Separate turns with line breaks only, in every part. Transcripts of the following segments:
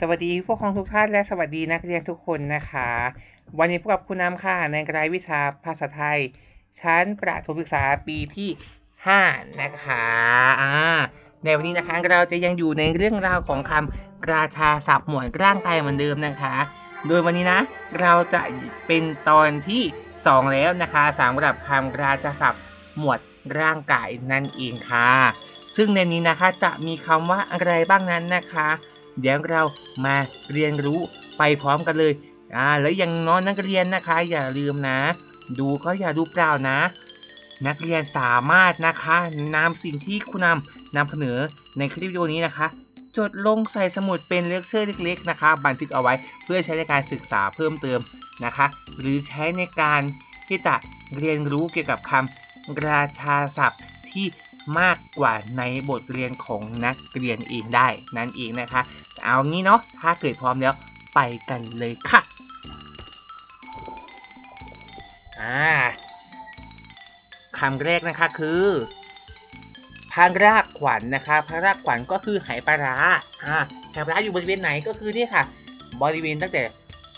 สวัสดีผู้ปกครองทุกท่านและสวัสดีนักเรียนทุกคนนะคะ วันนี้พบกับคุณน้ำค่ะในรายวิชาภาษาไทย ชั้นประถมศึกษาปีที่ 5 นะคะอ่าในวันนี้นะคะเราจะยังอยู่ในเรื่องราวของคำราชาศัพท์หมวดร่างกายเหมือนเดิมนะคะ โดยวันนี้นะ เราจะเป็นตอนที่ 2 แล้วนะคะสำหรับคำราชาศัพท์หมวดร่างกายนั่นเองค่ะ ซึ่งในนี้นะคะจะมีคำว่าอะไรบ้างนั้นนะคะ เดี๋ยวเรามาเรียนรู้ไปพร้อมกันเลยอ่าแล้วยังน้องนักเรียนนะคะ อย่าลืมนะ ดูก็อย่าดูเปล่านะ นักเรียนสามารถนะคะนำสิ่งที่คุณนำนำเสนอในคลิปวิดีโอนี้นะคะจดลงใส่สมุดเป็นเลคเชอร์เล็กๆนะคะบันทึกเอาไว้เพื่อใช้ในการศึกษาเพิ่มเติมนะคะ หรือใช้ในการที่จะเรียนรู้เกี่ยวกับคำราชาศัพท์ที่ มากกว่าในบทเรียนของนักเรียนเองได้นั่นเองนะคะ เอางี้เนาะถ้าเกิดพร้อมแล้วไปกันเลยค่ะอ่าคำแรกนะคะคือพระรากขวัญนนะคะพระรากขวัญก็คือไหปลาร้าอ่าไหปลาร้าอยู่บริเวณไหนก็คือนี่ค่ะ บริเวณตั้งแต่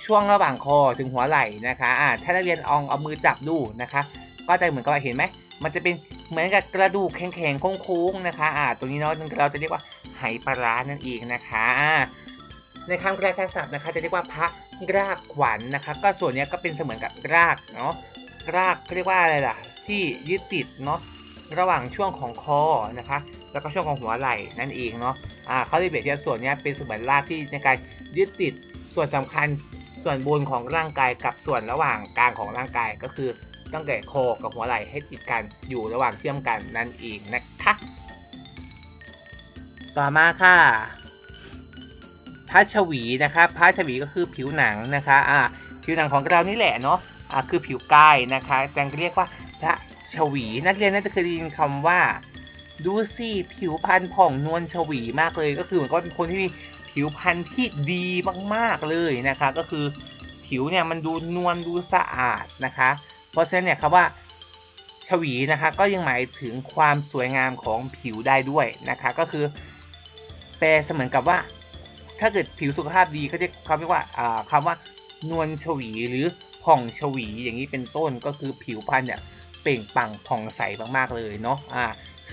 ช่วงระหว่างคอถึงหัวไหล่นะคะอ่าถ้านักเรียนลองเอามือจับดูนะคะ ก็จะเหมือนกับเห็นไหมมันจะเป็น เหมือนกับกระดูกแข็งๆโค้งๆนะคะอ่าตัวนี้เนาะเราจะเรียกว่าไหปลาร้านั่นเองนะคะในคำกระทศัพท์นะคะ จะเรียกว่าพระรากขวัญนนะคะ ก็ส่วนนี้ก็เป็นเสมือนกับรากเนาะรากเรียกว่าอะไรล่ะ ที่ยึดติดเนาะระหว่างช่วงของคอนะคะ แล้วก็ช่วงของหัวไหล่นั่นเองเนาะอ่าเขาเรียบเทียบส่วนนี้เป็นเสมือนรากที่ในการยึดติดส่วนสำคัญส่วนบนของร่างกายกับส่วนระหว่างกลางของร่างกายก็คือ ตั้งแต่คอกับหัวไหล่ให้ติดกันอยู่ระหว่างเชื่อมกันนั่นเองนะคะต่อมาค่ะพัชวีนะคะพัชวีก็คือผิวหนังนะคะอ่าผิวหนังของเรานี่แหละเนาะอ่าคือผิวกายนะคะจังเรียกว่าพระชวีนักเรียนน่าจะเคยได้ยินคำว่าดูสิผิวพรรณผ่องนวลชวีมากเลยก็คือเหมือนก็เป็นคนที่มีผิวพรรณที่ดีมากๆเลยนะคะ ก็คือผิวเนี่ยมันดูนวลดูสะอาดนะคะ เพราะฉะนั้นเนี่ยคำว่าชวีนะคะก็ยังหมายถึงความสวยงามของผิวได้ด้วยนะคะก็คือแปลเสมือนกับว่า ถ้าเกิดผิวสุขภาพดีก็จะคำเรียกว่าอ่าคำว่านวลชวีหรือผ่องชวีอย่างนี้เป็นต้นก็คือผิวพรรณเนี่ยเปล่งปลั่งผ่องใสมากๆเลยเนาะอ่า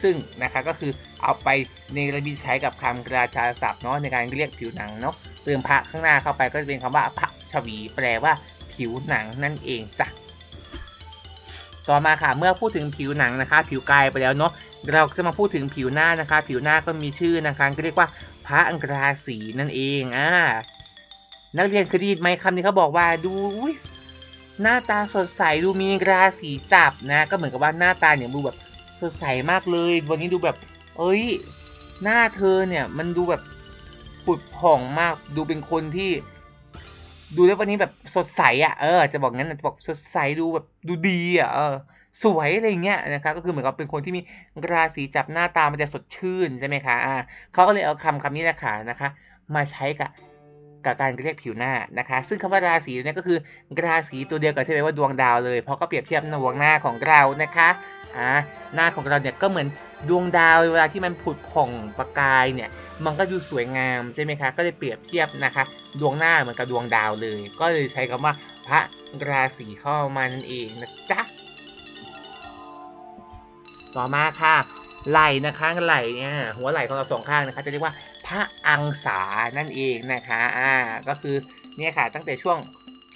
ซึ่งนะคะก็คือเอาไปในระบิใช้กับคำราชาศัพท์เนาะในการเรียกผิวหนังเนาะเติมพระข้างหน้าเข้าไปก็จะเป็นคำว่าพระชวี แปลว่าผิวหนังนั่นเองจ้ะ ต่อมาค่ะเมื่อพูดถึงผิวหนังนะคะ ผิวกายไปแล้วเนาะเราจะมาพูดถึงผิวหน้านะคะ ผิวหน้าก็มีชื่อนะคะก็เรียกว่าพระอังราศีนั่นเองอ่านักเรียนเคยได้ยินไหมคำนี้เขาบอกว่าดูหน้าตาสดใสดูมีราศีจับนะ ก็เหมือนกับว่าหน้าตาเนี่ยดูแบบสดใสมากเลย วันนี้ดูแบบ เอ้ย หน้าเธอเนี่ยมันดูแบบผุดผ่องมากดูเป็นคนที่ ดูแล้ววันนี้แบบสดใสอะเออจะบอกงั้นนะจะบอกสดใสดูแบบดูดีอะเออสวยอะไรเงี้ยนะครับก็คือเหมือนกับเป็นคนที่มีราศีจับหน้าตามันจะสดชื่นใช่ไหมคะอ่าเขาก็เลยเอาคำคำนี้แหละค่ะนะคะ มาใช้กับกับการเรียกผิวหน้านะคะ ซึ่งคำว่าราศีเนี่ยก็คือราศีตัวเดียวกับที่แปลว่าดวงดาวเลยเพราะก็เปรียบเทียบดวงหน้าของเรานะคะอ่าหน้าของเราเนี่ยก็เหมือน ดวงดาวเวลาที่มันผุดผ่องประกายเนี่ย มันก็ดูสวยงามใช่ไหมคะ ก็เลยเปรียบเทียบนะคะ ดวงหน้าเหมือนกับดวงดาวเลย ก็เลยใช้คำว่าพระราศีเข้ามานั่นเองนะจ๊ะ ต่อมาค่ะ ไหล่นะคะไหล่เนี่ยหัวไหล่ของเราสองข้างนะคะ จะเรียกว่าพระอังสานั่นเองนะคะ อ่า ก็คือเนี่ยค่ะ ตั้งแต่ช่วง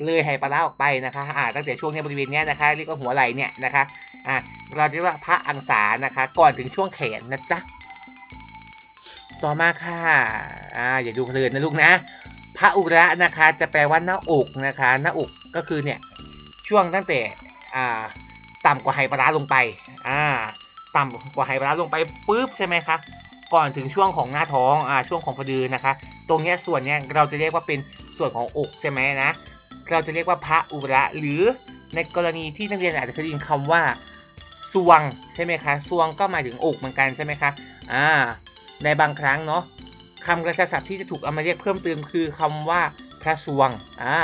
เลยไหปลาร้าออกไปนะคะอ่าตั้งแต่ช่วงนี้บริเวณเนี้ยนะคะเรียกว่าหัวไหล่เนี่ยนะคะอ่าเราเรียกว่าพระอังสานะคะ ก่อนถึงช่วงแขนนะจ๊ะต่อมาค่ะอ่าอย่าดูเพลินนะลูกนะ พระอุระนะคะ จะแปลว่าหน้าอกนะคะ หน้าอกก็คือเนี่ยช่วงตั้งแต่อ่าต่ำกว่าไหปลาร้าลงไปอ่าต่ำกว่าไหปลาร้าลงไปปุ๊บใช่ไหมคะก่อนถึงช่วงของหน้าท้องอ่าช่วงของสะดือนะคะ ตรงเนี้ยส่วนเนี้ยเราจะเรียกว่าเป็นส่วนของอกใช่ไหมนะ เราจะเรียกว่าพระอุระ หรือในกรณีที่นักเรียนอาจจะเคยได้ยินคำว่าซวงใช่ไหมคะซวงก็หมายถึงอกเหมือนกันใช่ไหมคะอ่าในบางครั้งเนาะคำกระศัพท์ที่จะถูกเอามาเรียกเพิ่มเติมคือคำว่าพระสวงอ่า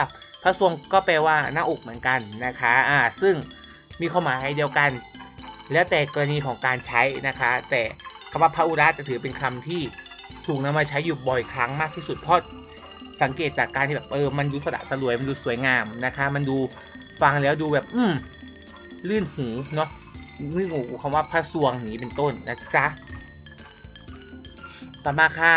พระสวงก็แปลว่าหน้าอกเหมือนกันนะคะอ่าซึ่งมีความหมายเดียวกัน แล้วแต่กรณีของการใช้นะคะ แต่คำว่าพระอุระจะถือเป็นคำที่ถูกนำมาใช้อยู่บ่อยครั้งมากที่สุดเพราะ สังเกตจากการที่แบบเออมันดูสระสลวยมันดูสวยงามนะคะ มันดูฟังแล้วดูแบบ อืมลื่นหูเนาะลื่นหูคำว่าพระสว่างนี้เป็นต้นนะจ๊ะต่อมาค่ะ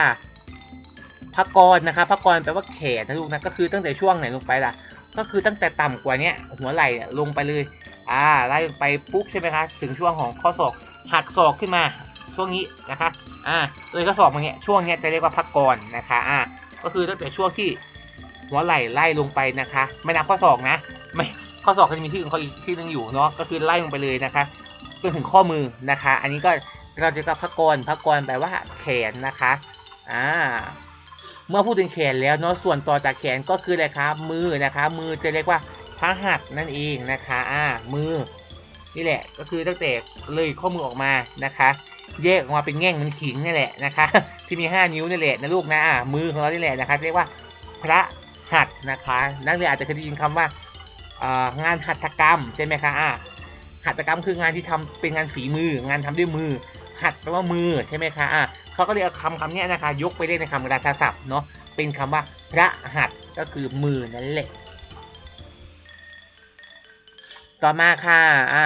พระกรนะคะพระกรแปลว่าแขนนะลูกนะก็คือตั้งแต่ช่วงไหนลงไปล่ะ ก็คือตั้งแต่ต่ำกว่าเนี้ยหัวไหล่ลงไปเลย อ่าไล่ลงไปปุ๊บใช่ไหมคะถึงช่วงของข้อศอกหักศอกขึ้นมา ช่วงนี้นะคะ อ่าเลยข้อศอกมาเนี้ยช่วงเนี้ยจะเรียกว่าพักกรนะคะ อ่า ก็คือตั้งแต่ช่วงที่หัวไหล่ไล่ลงไปนะคะ ไม่นับข้อศอกนะ ไม่ข้อศอกก็จะมีที่ของเขาอีกที่หนึงอยู่เนาะก็คือไล่ลงไปเลยนะคะจนถึงข้อมือนะคะ อันนี้ก็เราจะเรียกว่าพักกรพักกรแปลว่าแขนนะคะอ่าเมื่อพูดถึงแขนแล้วเนาะส่วนต่อจากแขนก็คืออะไรคะมือนะคะ มือจะเรียกว่าพระหัตนั่นเองนะคะอ่ามือ นี่แหละก็คือตั้งแต่เลยข้อมือออกมานะคะ แยกออกมาเป็นแง่งเหมันขิงนี่แหละนะคะ ที่มี 5 นิ้วนี่แหละนะลูกนะอ่ามือของเรานี่แหละนะคะเรียกว่าพระหัตถ์นะคะนักเรียนอาจจะเคยได้ยินคำว่าอ่างานหัตถกรรมใช่ไหมคะอ่าหัตถกรรมคืองานที่ทำเป็นงานฝีมือ งานทำด้วยมือ หัตแปลว่ามือใช่ไหมคะอ่าเขาก็เลยเอาคำคำนี้นะคะ ยกไปเล่นในคำราชาศัพท์เนาะเป็นคำว่าพระหัตถ์ก็คือมือนั่นแหละต่อมาค่ะอ่า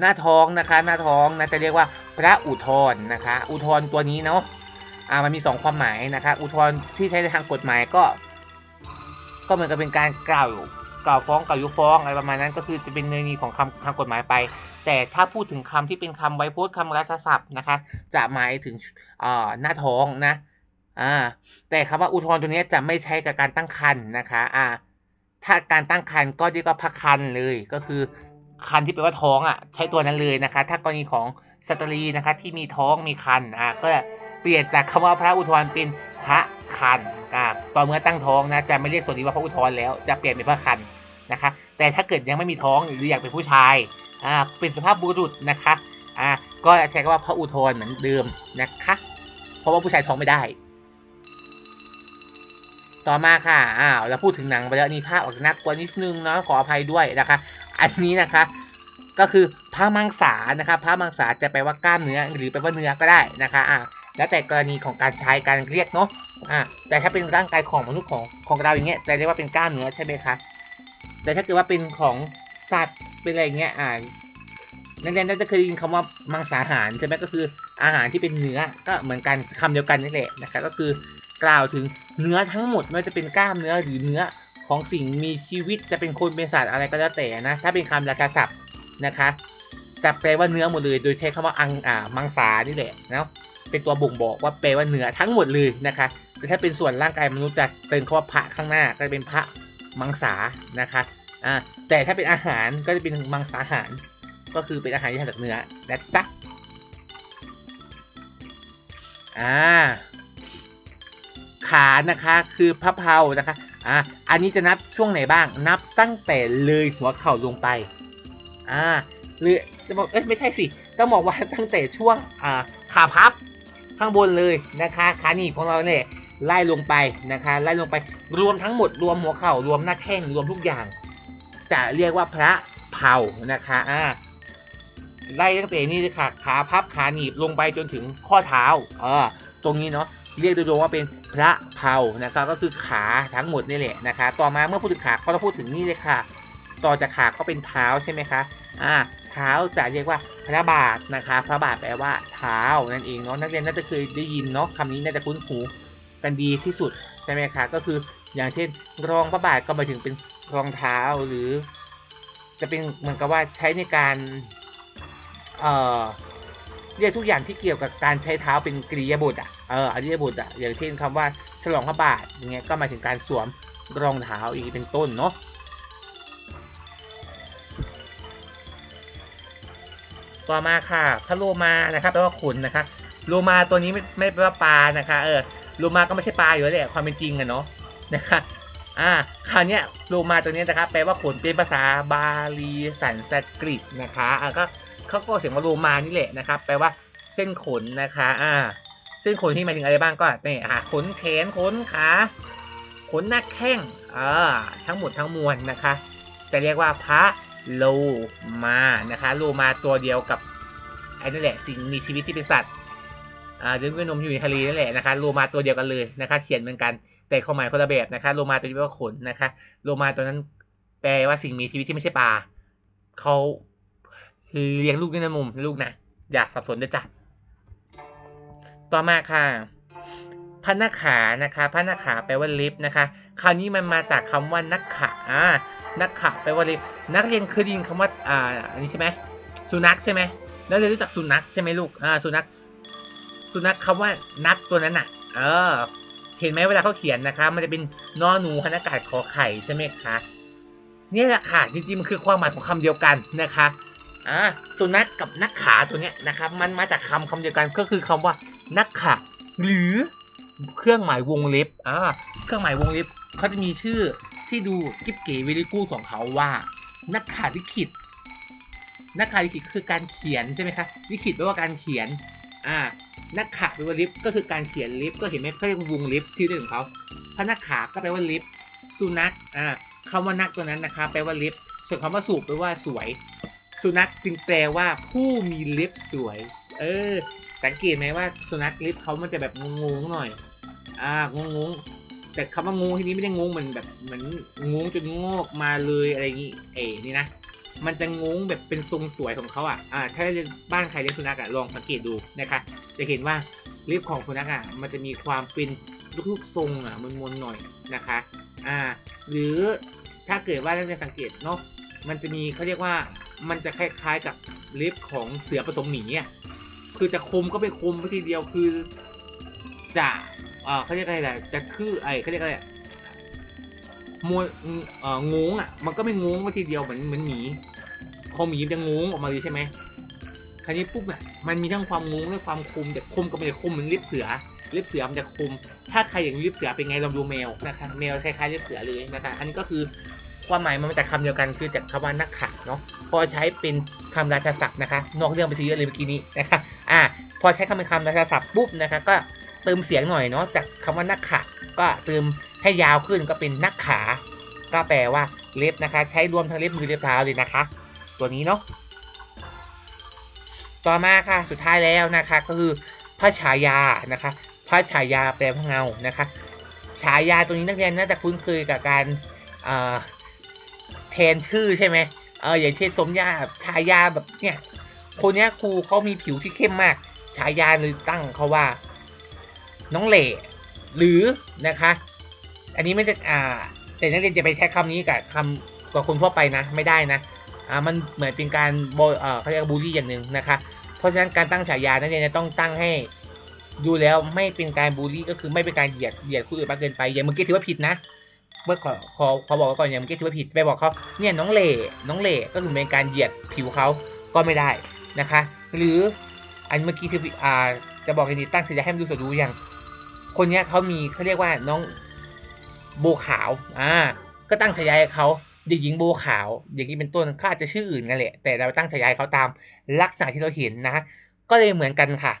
หน้าท้องนะคะ หน้าท้องนะจะเรียกว่า พระอุทธรนะคะ อุทธรตัวนี้เนาะอ่ามันมีสองความหมายนะคะ อุทธรที่ใช้ในทางกฎหมายก็ ก็เหมือนกับเป็นการกล่าวกล่าวฟ้องกล่าวยกฟ้องอะไรประมาณนั้นก็คือจะเป็นเนื้อนีของคำทางกฎหมายไป แต่ถ้าพูดถึงคำที่เป็นคำไวยพจน์คำราชศัพท์นะคะ จะหมายถึงอ่าหน้าท้องนะอ่าแต่คำว่าอุทธรณ์ตัวนี้จะไม่ใช้กับการตั้งครรภ์นะคะอ่าถ้าการตั้งครรภ์ก็เรียกว่าพระคันเลยก็คือคันที่แปลว่าท้องอะใช้ตัวนั้นเลยนะคะ ถ้ากรณีของ สตรีนะคะที่มีท้องมีคันอ่าก็เปลี่ยนจากคำว่าพระอุทธรเป็นพระคันอ่าตอนเมื่อตั้งท้องนะจะไม่เรียกส่วนนี้ว่าพระอุทธรแล้วจะเปลี่ยนเป็นพระคันนะคะ แต่ถ้าเกิดยังไม่มีท้องหรืออยากเป็นผู้ชายอ่าเป็นสภาพบุรุษนะคะอ่าก็ใช้คำว่าพระอุทธรเหมือนเดิมนะคะเพราะว่าผู้ชายท้องไม่ได้ ต่อมาค่ะอ้าวเราพูดถึงหนังไปแล้วนี่ภาพออกน่ากลัวนิดนึงเนาะขออภัยด้วยนะคะ อันนี้นะคะ ก็คือพระมังสานะคะพระมังสาจะแปลว่ากล้ามเนื้อหรือแปลว่าเนื้อก็ได้นะคะอ่าแล้วแต่กรณีของการใช้การเรียกเนาะอ่าแต่ถ้าเป็นร่างกายของมนุษย์ของของเราอย่างเงี้ยจะเรียกว่าเป็นกล้ามเนื้อใช่ไหมคะแต่ถ้าเกิดว่าเป็นของสัตว์เป็นอะไรเงี้ยอ่านักเรียนน่าจะเคยได้ยินคำว่ามังสาหารใช่ไหมก็คืออาหารที่เป็นเนื้อก็เหมือนกันคำเดียวกันนี่แหละนะคะก็คือกล่าวถึงเนื้อทั้งหมดไม่ว่าจะเป็นกล้ามเนื้อหรือเนื้อของสิ่งมีชีวิตจะเป็นคนเป็นสัตว์อะไรก็แล้วแต่นะถ้าเป็นคำราชาศัพท์ นะคะจะแปลว่าเนื้อหมดเลยโดยใช้คำว่าอังอ่ามังสานี่แหละเนาะเป็นตัวบ่งบอกว่าแปลว่าเนื้อทั้งหมดเลยนะคะแต่ถ้าเป็นส่วนร่างกายมนุษย์จะเป็นคำว่าพระข้างหน้าก็จะเป็นพระมังสานะคะอ่าแต่ถ้าเป็นอาหารก็จะเป็นมังสาหาร ก็คือเป็นอาหารที่ทำจากเนื้อนะจ๊ะอ่าขานะคะคือพระเพรานะคะอ่าอันนี้จะนับช่วงไหนบ้างนับตั้งแต่เลยหัวเข่าลงไป อ่าหรือจะบอกเอ้ยไม่ใช่สิต้องบอกว่าตั้งแต่ช่วงอ่าขาพับข้างบนเลยนะคะขาหนีบของเราเนี่ยไล่ลงไปนะคะไล่ลงไปรวมทั้งหมดรวมหัวเข่ารวมหน้าแข้งรวมทุกอย่าง จะเรียกว่าพระเผานะคะอ่าไล่ตั้งแต่นี่เลยค่ะขาพับขาหนีบลงไปจนถึงข้อเท้าเออตรงนี้เนาะเรียกโดยรวมว่าเป็นพระเผานะครับก็คือขาทั้งหมดนี่แหละนะคะ ต่อมาเมื่อพูดถึงขาก็ต้องพูดถึงนี่เลยค่ะ ต่อจากขาก็เป็นเท้าใช่ไหมคะอ่าเท้าจะเรียกว่าพระบาทนะคะ พระบาทแปลว่าเท้านั่นเองเนาะนักเรียนน่าจะเคยได้ยินเนาะคำนี้น่าจะคุ้นหูกันดีที่สุดใช่ไหมคะก็คืออย่างเช่น รองพระบาทก็หมายถึงเป็นรองเท้าหรือ จะเป็นเหมือนกับว่าใช้ในการเอ่อเรียกทุกอย่างที่เกี่ยวกับการใช้เท้าเป็นกริยาบทอะเอออริยบทอะอย่างเช่นคำว่าฉลองพระบาทอย่างเงี้ยก็หมายถึงการสวมรองเท้าอีกเป็นต้นเนาะ ต่อมาค่ะพระโลมานะครับแปลว่าขนนะคะโลมาตัวนี้ไม่ไม่แปลว่าปลานะคะเออโลมาก็ไม่ใช่ปลาอยู่แล้วแหละความเป็นจริงอะเนาะนะคะอ่าคราวนี้โลมาตัวนี้นะครับแปลว่าขนเป็นภาษาบาลีสันสกฤตนะคะอ่าก็เขาก็เสียงว่าโลมานี่แหละนะครับแปลว่าเส้นขนนะคะอ่าเส้นขนที่หมายถึงอะไรบ้างก็นี่อะขนแขนขนขาขนหน้าแข้งอ่าทั้งหมดทั้งมวลนะคะจะเรียกว่าพระ ลมานะคะโลมาตัวเดียวกับไอ้นั่นแหละสิ่งมีชีวิตที่เป็นสัตว์อ่าเรื่องนมอยู่ในทะเลนั่นแหละนะคะโลมาตัวเดียวกันเลยนะคะ เขียนเหมือนกัน แต่ความหมายคนละแบบนะคะโลมาตัวนี้แปลว่าขนนะคะโลมาตัวนั้นแปลว่าสิ่งมีชีวิตที่ไม่ใช่ปลาเขาเลี้ยงลูกด้วยนะมุมลูกนะอย่าสับสนด้วยจ้ะต่อมาค่ะพนักขานะคะพนักขาแปลว่าลิฟต์นะคะ คราวนี้มันมาจากคำว่านักขะอ่า นักขะแปลว่าลิฟต์นักเรียนเคยได้ยินคำว่าอ่าอันนี้ใช่ไหมสุนัขใช่ไหมแล้วเรียนรู้จักสุนัขใช่ไหมลูกอ่าสุนัขสุนัขคำว่านักตัวนั้นอะ เออ เห็นไหมเวลาเขาเขียนนะคะ มันจะเป็นนอหนูพนากาศขอไข่ใช่ไหมคะนี่แหละค่ะจริงๆมันคือความหมายของคำเดียวกันนะคะอ่าสุนัขกับนักขาตัวเนี้ยนะครับ มันมาจากคำคำเดียวกันก็คือคำว่านักขาหรือเครื่องหมายวงเล็บอ่าเครื่องหมายวงเล็บ เขาจะมีชื่อที่ดูกิ๊บเก๋วิลิกูของเขาว่า นักขาลิขิตนักขาลิขิตคือการเขียนใช่ไหมคะลิขิตแปลว่าการเขียน อ่านักขะแปลว่าลิฟต์ก็คือการเขียนลิฟต์ก็เห็นไหมเขาเรียกว่าวงลิฟต์ชื่อเรื่องของเขาพนักขาก็แปลว่าลิฟต์สุนัขอ่าคำว่านักตัวนั้นนะคะแปลว่าลิฟต์ส่วนคำว่าสูบแปลว่าสวย สุนัขจึงแปลว่าผู้มีลิฟต์สวย เออ สังเกตไหมว่าสุนัขลิฟต์เขามันจะแบบงงๆหน่อย อ่างงๆ แต่คำว่างงที่นี้ไม่ได้งงเหมือนแบบเหมือนงงจนงอกมาเลยอะไรอย่างงี้เอ๋นี่นะมันจะงงแบบเป็นทรงสวยของเขาอะอ่าถ้าบ้านใครเลี้ยงสุนัขอะลองสังเกตดูนะคะ จะเห็นว่าลิฟต์ของสุนัขอะมันจะมีความเป็นลูกๆทรงอะมนๆหน่อยนะคะอ่าหรือถ้าเกิดว่าเราจะสังเกตเนาะมันจะมีเขาเรียกว่ามันจะคล้ายๆกับลิฟต์ของเสือผสมหมีอะคือจะคมก็ไปคมไปทีเดียวคือ จะ อ่าเขาเรียกอะไรแหละจะคือไอเขาเรียกอะไรอะมวยเอ่องงอะ มันก็ไม่งงไปทีเดียวเหมือนเหมือนหมีพอหมีมันจะงงออกมาเลยใช่ไหมคราวนี้ปุ๊บเนี่ยมันมีทั้งความงงและความคมแต่คมก็ไม่ได้คมเหมือนเล็บเสือเล็บเสือมันจะคม ถ้าใครอย่างเล็บเสือเป็นไงลองดูแมวนะคะแมวคล้ายๆเล็บเสือเลยนะคะอันนี้ก็คือความหมายมันมาจากคำเดียวกันคือจากคำว่านักขัดเนาะพอใช้เป็นคำราชาศัพท์นะคะ นอกเรื่องไปทีเยอะเลยเมื่อกี้นี้นะคะอ่า พอใช้คำเป็นคำราชาศัพท์ปุ๊บนะคะก็เติมเสียงหน่อยเนาะจากคำว่านักขะก็เติมให้ยาวขึ้นก็เป็นนักขา ก็แปลว่าเล็บนะคะ ใช้รวมทั้งเล็บมือเล็บเท้าเลยนะคะ ตัวนี้เนาะต่อมาค่ะสุดท้ายแล้วนะคะก็คือพระฉายานะคะ พระฉายาแปลว่าเงานะคะฉายาตัวนี้นักเรียนน่าจะคุ้นเคยกับการแทนชื่อใช่ไหมเอออย่างเช่นสมญาฉายาแบบเนี่ยคนเนี้ยครูเขามีผิวที่เข้มมาก ฉายาเลยตั้งเขาว่า น้องเหล่หรือนะคะ อันนี้ไม่ได้อ่า แต่นักเรียนจะไปใช้คำนี้กับคำกับคนทั่วไปนะ ไม่ได้นะอ่ามันเหมือนเป็นการโบเอ่อเขาเรียกบูลลี่อย่างหนึ่งนะคะ เพราะฉะนั้นการตั้งฉายานักเรียนจะต้องตั้งให้ดูแล้วไม่เป็นการบูลลี่ก็คือไม่เป็นการเหยียดเหยียดผู้อื่นมากเกินไปอย่างเมื่อกี้ถือว่าผิดนะเมื่อขอขอขอบอกไว้ก่อนอย่างเมื่อกี้ถือว่าผิดไปบอกเขาเนี่ยน้องเล่น้องเล่ก็คือเป็นการเหยียดผิวเขาก็ไม่ได้นะคะ หรือ อันเมื่อกี้ที่อ่าจะบอกให้ดีตั้งฉายาให้มันดูสดูอย่าง คนเนี้ยเขามีเขาเรียกว่าน้องโบขาว อ่า ก็ตั้งฉายาให้เขาเด็กหญิงโบขาว อย่างนี้เป็นต้นเขาอาจจะชื่ออื่นกันแหละ แต่เราตั้งฉายาให้เขาตามลักษณะที่เราเห็นนะ ก็เลยเหมือนกันค่ะ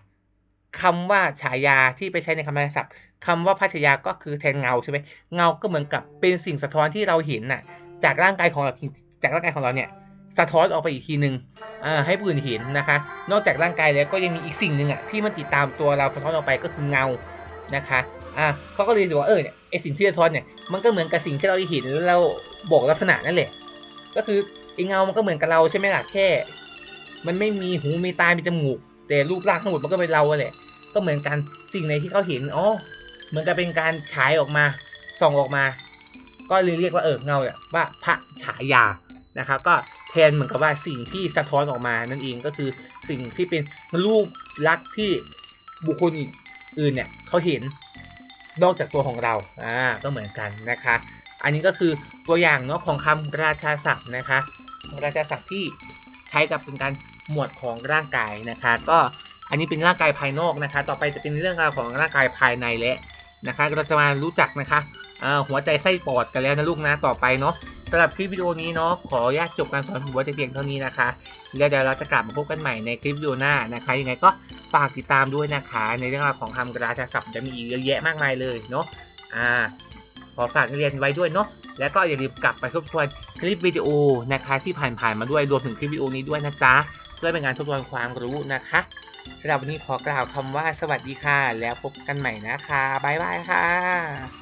คำว่าฉายาที่ไปใช้ในคำศัพท์คำว่าพัชยาก็คือแทนเงาใช่ไหมเงาก็เหมือนกับเป็นสิ่งสะท้อนที่เราเห็นน่ะ จากร่างกายของเราจากร่างกายของเราเนี่ย สะท้อนออกไปอีกทีหนึ่ง ให้ผู้อื่นเห็นนะคะ นอกจากร่างกายแล้วก็ยังมีอีกสิ่งหนึ่งอะที่มันติดตามตัวเราสะท้อนออกไปก็คือเงานะคะอ่าเขาก็เลยดูว่าเออเนี่ยไอสิ่งที่สะท้อนเนี่ยมันก็เหมือนกับสิ่งที่เราเห็นแล้วเราบอกลักษณะนั่นแหละ ก็คือไอเงามันก็เหมือนกับเราใช่ไหมล่ะแค่ มันไม่มีหูมีตามีจมูก แต่รูปร่างทั้งหมดมันก็เป็นเราแหละก็เหมือนกันสิ่งไหนที่เขาเห็นอ๋อเหมือนกับเป็นการฉายออกมาส่องออกมา ก็เลยเรียกว่าเออเงาเนี่ยว่าพระฉายานะครับก็ แทนเหมือนกับว่าสิ่งที่สะท้อนออกมานั่นเองก็คือสิ่งที่เป็นรูปลักษณ์ที่บุคคลอื่นเนี่ยเขาเห็นนอกจากตัวของเราอ่าก็เหมือนกันนะคะ อันนี้ก็คือตัวอย่างเนาะของคำราชาศัพท์นะคะ ราชาศัพท์ที่ใช้กับเป็นการหมวดของร่างกายนะคะ ก็อันนี้เป็นร่างกายภายนอกนะคะ ต่อไปจะเป็นเรื่องราวของร่างกายภายในและนะคะ เราจะมารู้จักนะคะหัวใจไส้ปอดกันแล้วนะลูกนะต่อไปเนาะ สำหรับคลิปวิดีโอนี้เนาะขออนุญาตจบการสอนหัวใจเพียงเท่านี้นะคะแล้วเดี๋ยวเราจะกลับมาพบกันใหม่ในคลิปวิดีโอหน้านะคะยังไงก็ฝากติดตามด้วยนะคะ ในเรื่องราวของคำกราชาศัพท์จะมีอีกเยอะแยะมากมายเลยเนาะอ่าขอฝากนักเรียนไว้ด้วยเนาะแล้วก็อย่าลืมกลับไปทบทวนคลิปวิดีโอนะคะที่ผ่านๆมาด้วยรวมถึงคลิปวิดีโอนี้ด้วยนะจ๊ะเพื่อเป็นการทบทวนความรู้นะคะสำหรับวันนี้ขอกล่าวคำว่าสวัสดีค่ะ แล้วพบกันใหม่นะคะบ๊ายบายค่ะ